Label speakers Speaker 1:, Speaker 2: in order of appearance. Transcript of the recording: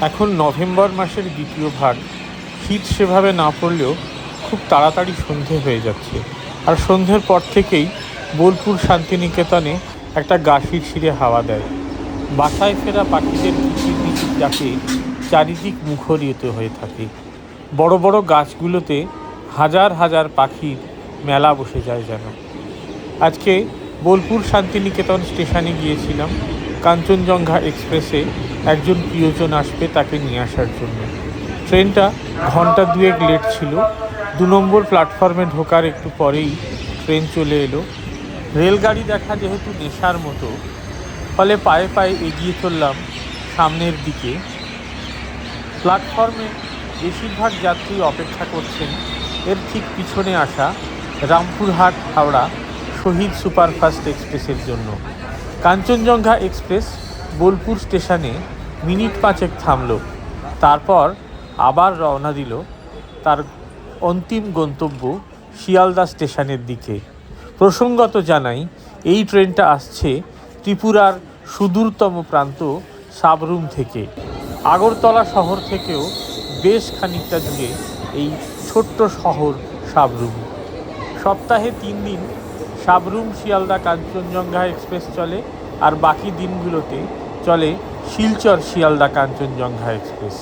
Speaker 1: এখন নভেম্বর মাসের দ্বিতীয় ভাগ। শীত সেভাবে না পড়লেও খুব তাড়াতাড়ি সন্ধে হয়ে যাচ্ছে। আর সন্ধ্যের পর থেকেই বোলপুর শান্তিনিকেতনে একটা গাছির ছিঁড়ে হাওয়া দেয়। বাসায় ফেরা পাখিদের কিচির মিচির ডাকে চারিদিক মুখরিত হয়ে থাকে। বড় বড় গাছগুলোতে হাজার হাজার পাখির মেলা বসে যায় যেন। আজকে বোলপুর শান্তিনিকেতন স্টেশনে গিয়েছিলাম, কাঞ্চনজঙ্ঘা এক্সপ্রেসে একজন প্রিয়জন আসবে তাকে নিয়ে আসার জন্য। ট্রেনটা ঘণ্টা দুয়েক লেট ছিল, দু নম্বর প্ল্যাটফর্মে ঢোকার একটু পরেই ট্রেন চলে এলো। রেলগাড়ি দেখা যেহেতু নেশার মতো, ফলে পায়ে পায়ে এগিয়ে চললাম সামনের দিকে। প্ল্যাটফর্মে বেশিরভাগ যাত্রী অপেক্ষা করছেন, এর ঠিক পিছনে আসা রামপুরহাট হাওড়া শহীদ সুপারফাস্ট এক্সপ্রেসের জন্য। কাঞ্চনজঙ্ঘা এক্সপ্রেস বোলপুর স্টেশনে মিনিট পাঁচেক থামল। তারপর আবার রওনা দিল তার অন্তিম গন্তব্য শিয়ালদা স্টেশনের দিকে। প্রসঙ্গত জানাই, এই ট্রেনটা আসছে ত্রিপুরার সুদূরতম প্রান্ত সাবরুম থেকে। আগরতলা শহর থেকেও বেশ খানিকটা দূরে এই ছোট্ট শহর সাবরুম। সপ্তাহে তিন দিন সাবরুম শিয়ালদা কাঞ্চনজঙ্ঘা এক্সপ্রেস চলে আর বাকি দিনগুলোতে চলে শিলচর শিয়ালদা কাঞ্চনজঙ্ঘা এক্সপ্রেস।